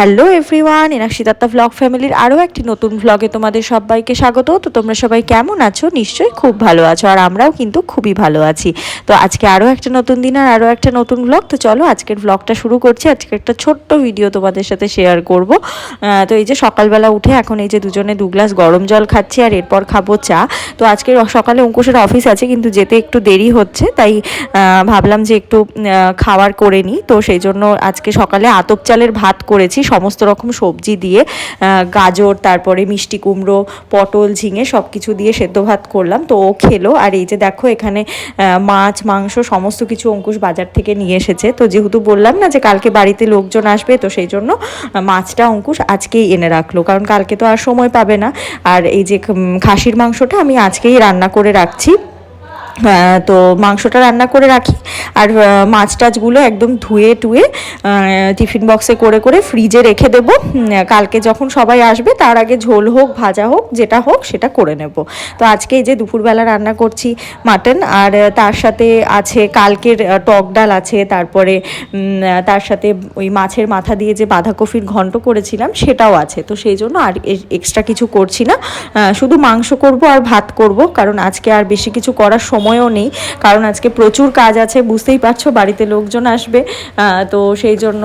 Hello everyone Enakshi Dutta vlog ফ্যামিলির আরও একটি নতুন ভ্লগে তোমাদের সবাইকে স্বাগত। তো তোমরা সবাই কেমন আছো? নিশ্চয়ই খুব ভালো আছো আর আমরাও কিন্তু খুবই ভালো আছি। তো আজকে আরও একটা নতুন দিন আর আরও একটা নতুন ভ্লগ তো চলো আজকের ভ্লগটা শুরু করছি। আজকে একটা ছোট্ট ভিডিও তোমাদের সাথে শেয়ার করব। তো এই যে সকালবেলা উঠে এখন এই যে দুজনে দু গ্লাস গরম জল খাচ্ছি আর এরপর খাব চা। তো আজকে সকালে অঙ্কুশের অফিস আছে কিন্তু যেতে একটু দেরি হচ্ছে, তাই ভাবলাম যে একটু খাওয়ার করে নিই। তো সেই জন্য আজকে সকালে আতপ চালের ভাত করেছি। সমস্ত রকম সবজি দিয়ে গাজর, তারপরে মিষ্টি কুমড়ো, পটল, ঝিঙে সব কিছু দিয়ে সেদ্ধ ভাত করলাম। তো ও খেলো। আর এই যে দেখো এখানে মাছ, মাংস সমস্ত কিছু অঙ্কুশ বাজার থেকে নিয়ে এসেছে। তো যেহেতু বললাম না যে কালকে বাড়িতে লোকজন আসবে, তো সেই জন্য মাছটা অঙ্কুশ আজকেই এনে রাখল। কারণ কালকে তো আর সময় পাবে না। আর এই যে খাসির মাংসটা আমি আজকেই রান্না করে রাখছি। তো মাংসটা রান্না করে রাখি। আর মাছ টাছগুলো একদম ধুয়ে টুয়ে টিফিন বক্সে করে করে ফ্রিজে রেখে দেবো। কালকে যখন সবাই আসবে, তার আগে ঝোল হোক, ভাজা হোক, যেটা হোক, সেটা করে নেব। তো আজকে এই যে দুপুরবেলা রান্না করছি মাটন আর তার সাথে আছে কালকের টক ডাল আছে, তারপরে তার সাথে ওই মাছের মাথা দিয়ে যে বাঁধাকপির ঘন্ট করেছিলাম, সেটাও আছে। তো সেই জন্য আর এক্সট্রা কিছু করছি না। শুধু মাংস করব আর ভাত করব, কারণ আজকে আর বেশি কিছু করার সময়ও নেই। কারণ আজকে প্রচুর কাজ আছে, বুঝতেই পারছ, বাড়িতে লোকজন আসবে তো সেই জন্য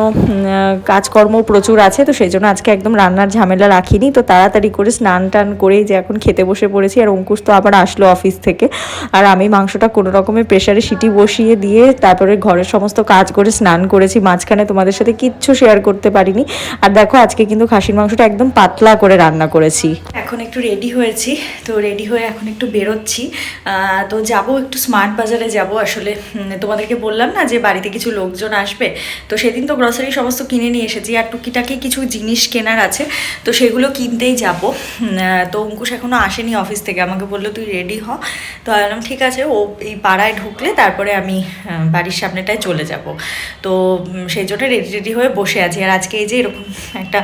কাজকর্ম প্রচুর আছে, তো সেই জন্য আজকে একদম রান্নার ঝামেলা রাখিনি। তো তাড়াতাড়ি করে স্নান টান করেই যে এখন খেতে বসে পড়েছি, আর অঙ্কুশ তো আবার আসলো অফিস থেকে। আর আমি মাংসটা কোনো রকমের প্রেশারে সিটি বসিয়ে দিয়ে তারপরে ঘরের সমস্ত কাজ করে স্নান করেছি। মাঝখানে তোমাদের সাথে কিচ্ছু শেয়ার করতে পারিনি। আর দেখো, আজকে কিন্তু খাসির মাংসটা একদম পাতলা করে রান্না করেছি। এখন একটু রেডি হয়েছি, তো রেডি হয়ে এখন একটু বেরোচ্ছি। তো যাব একটু স্মার্ট বাজারে যাব আসলে। তোমাদেরকে বললাম না যে বাড়িতে কিছু লোকজন আসবে? তো সেদিন তো গ্রসারি সমস্ত কিনে নিয়ে এসেছি আর টুকিটাকি কিছু জিনিস কেনার আছে, তো সেগুলো কিনতেই যাব। তো অঙ্কুশ এখনও আসেনি অফিস থেকে, আমাকে বলল তুই রেডি হ। তো বললাম, ঠিক আছে। ও এই পাড়ায় ঢুকলে তারপরে আমি বাড়ির সামনেটায় চলে যাব। তো সেই জন্য রেডি রেডি হয়ে বসে আছি। আর আজকে এই যে এরকম একটা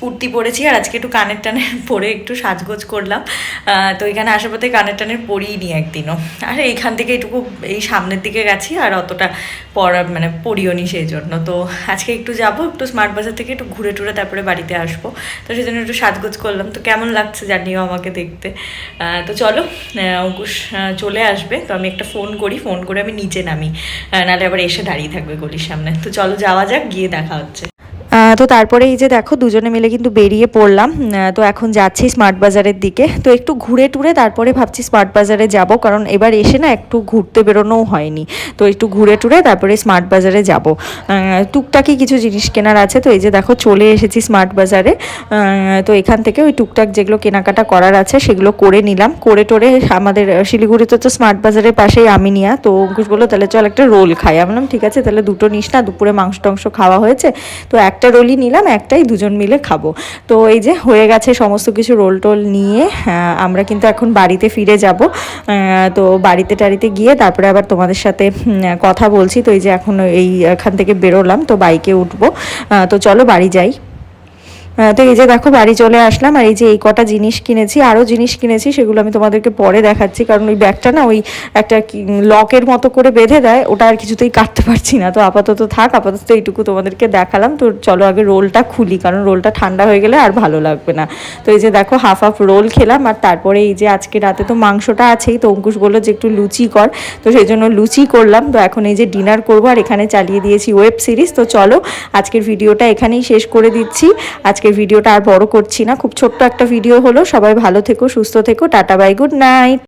কুর্তি পরেছি আর আজকে একটু কানের টানের পরে একটু সাজগোজ করলাম। তো এখানে আশেপাশে কানের টানের পরিনি একদিনও। আর এইখান থেকে এটুকু এই সামনের দিকে গেছি আর অতটা পরা মানে পরিও নি সেই জন্য তো আজকে একটু যাব, একটু স্মার্ট বাজার থেকে একটু ঘুরে টুরে তারপরে বাড়িতে আসব। তো সেই জন্য একটু সাজগোজ করলাম। তো কেমন লাগছে জানিও আমাকে দেখতে। তো চলো অঙ্কুশ চলে আসবে। তো আমি একটা ফোন করি, ফোন করে আমি নিচে নামি। নাহলে আবার এসে দাঁড়িয়ে থাকবে গলির সামনে। তো চলো যাওয়া যাক, গিয়ে দেখা হচ্ছে। তো তারপরে এই যে দেখো দুজনে মিলে কিন্তু বেরিয়ে পড়লাম। তো এখন যাচ্ছি স্মার্ট বাজারের দিকে। তো একটু ঘুরে টুরে তারপরে ভাবছি স্মার্ট বাজারে যাব, কারণ এবার এসে না একটু ঘুরতে বেরোনোও হয়নি। তো একটু ঘুরে টুরে তারপরে স্মার্ট বাজারে যাব। টুকটাকি কিছু জিনিস কেনার আছে। তো এই যে দেখো চলে এসেছি স্মার্ট বাজারে তো এখান থেকে ওই টুকটাক যেগুলো কেনাকাটা করার আছে সেগুলো করে নিলাম। করে টোরে আমাদের শিলিগুড়িতে তো স্মার্ট বাজারের পাশেই আমিনিয়া। তো অঙ্কুশ বলল, তাহলে চল একটা রোল খাই। আমি ঠিক আছে, তাহলে দুটো নিস না, দুপুরে মাংস টাংস খাওয়া হয়েছে। তো একটা রোলই নিলাম, একটাই দুজন মিলে খাব। তো এই যে হয়ে গেছে সমস্ত কিছু রোল টোল নিয়ে আমরা কিন্তু এখন বাড়িতে ফিরে যাব। তো বাড়িতে টাড়িতে গিয়ে তারপরে আবার তোমাদের সাথে কথা বলছি। তো এই যে এখন এইখান থেকে বেরোলাম, তো বাইকে উঠবো। তো চলো বাড়ি যাই। তো এই যে দেখো, বাড়ি চলে আসলাম আর এই যে এই কটা জিনিস কিনেছি আরও জিনিস কিনেছি, সেগুলো আমি তোমাদেরকে পরে দেখাচ্ছি, কারণ ওই ব্যাগটা না ওই একটা লকের মতো করে বেঁধে দেয়, ওটা আর কিছুতেই কাটতে পারছি না। তো আপাতত থাক, আপাতত এইটুকু তোমাদেরকে দেখালাম। তো চলো আগে রোলটা খুলি, কারণ রোলটা ঠান্ডা হয়ে গেলে আর ভালো লাগবে না। তো এই যে দেখো হাফ হাফ রোল খেলাম, আর তারপরে এই যে আজকে রাতে তো মাংসটা আছেই, তো অঙ্কুশ বলল যে একটু লুচি কর। তো সেই জন্য লুচি করলাম। তো এখন এই যে ডিনার করব, আর এখানে চালিয়ে দিয়েছি ওয়েব সিরিজ তো চলো, আজকের ভিডিওটা এখানেই শেষ করে দিচ্ছি। আজকের ভিডিওটা আর বড় করছি না। খুব ছোট্ট একটা ভিডিও হলো। সবাই ভালো থেকো, সুস্থ থেকো। Tata bye good night